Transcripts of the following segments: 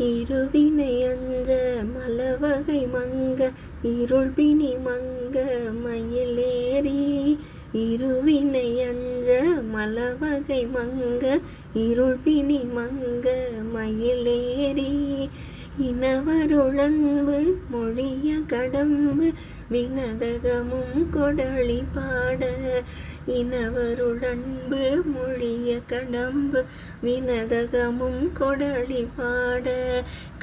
இருவினை அஞ்ச மலவகை மங்க இருள்பிணி மங்க மயிலேறி. இருவினை அஞ்ச மலவகை மங்க இருள்பிணி மங்க மயிலேறி. இனவருளன்பு மொழிய கடம்பு வினதகமும் கொடளி பாட. இனவருளன்பு மொழிய கடம்பு வினதகமும் கொடளி பாட.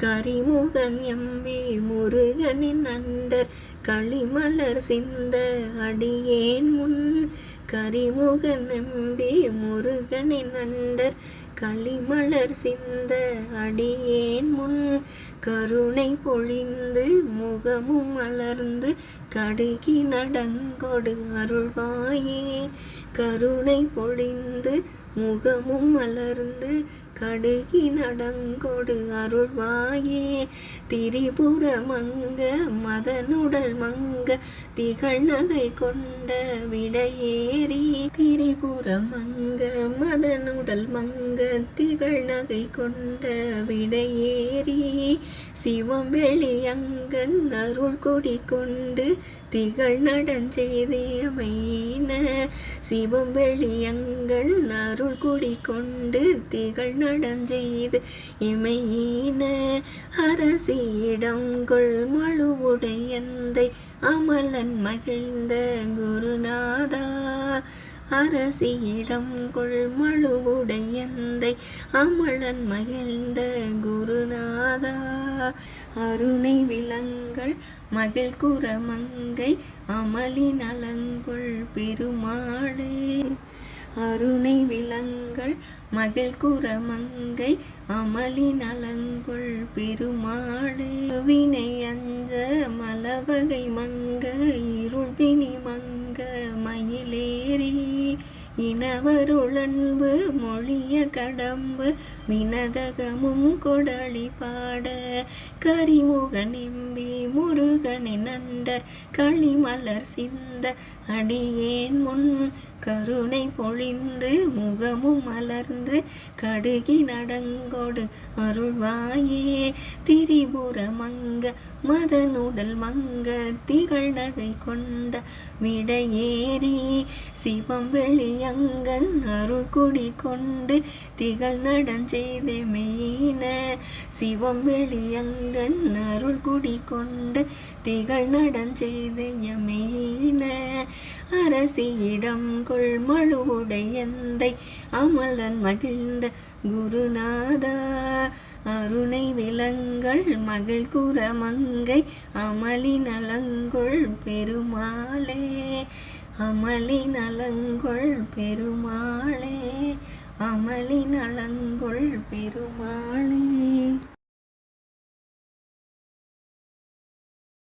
கரிமுகன் எம்பி முருகனின் அண்டர் களிமலர் சிந்த அடியேன் முன். கரிமுகன் எம்பி முருகனின் அண்டர் களிமலர் சிந்த அடியேன் முன் கருணை பொழிந்து முகமும் மலர்ந்து கடுகி நடங்கொடு அருள்வாயே. கருணை பொழிந்து முகமும் மலர்ந்து கடுகி நடங்கொடு அருள்வாயே. திரிபுர மங்க மதனுடல் மங்க திகழ் நகை கொண்ட விடையேறி திரிபுரம் மங்க மதனுடல் மங்க திகழ் நகை கொண்ட விடையேறி சிவம் வெளி அங்கன் அருள் கொடி கொண்டு திகழ் நடஞ்செய்தேமையின சிவம் வெளியங்கள் அருள் குடி கொண்டு திகழ் நடஞ்செய்து இமையின. அரசியிடங்கொள் மழுவுடையந்தை அமலன் மகிழ்ந்த குருநாதா. அரசியிடம் கொள்மழுவுடையந்தை அமலன் மகிழ்ந்த குருநாதா. அருணை விலங்கள் மகிழ் குரமங்கை அமலி நலங்கொள் பெருமாளே. அருணை விலங்கள் மகிழ் குரமங்கை அமளி நலங்கொள் பெருமாளே. வினை அஞ்ச மலவகை மங்கை இனவருளன்பு மொழிய கடம்பு மினதகமும் கொடளி பாட. கரிமுகனிம்பி முருகனின் நண்டர் களிமலர் சிந்த அடியேன் முன் கருணை பொழிந்து முகமும் மலர்ந்து கடுகி நடங்கொடு அருள்வாயே. திரிபுர மங்க மதனுடல் மங்க திகழ் நகை கொண்ட விடையேறி சிவம் வெளியங்கன் அருள் குடி கொண்டு திகழ் நடஞ்செய்த மெயின சிவம் வெளியங்கன் அருள் குடி கொண்டு திகழ் நடஞ்செய்த மெய்ன அரசியிடம் கொள்மழுவுடையந்தை அமலன் மகிழ்ந்த குருநாதா. அருணை விலங்கள் மகள் குரமங்கை அமளி நலங்கொள் பெருமாளே. அமளி நலங்கொள் பெருமாளே. அமளி நலங்கொள் பெருமாளே.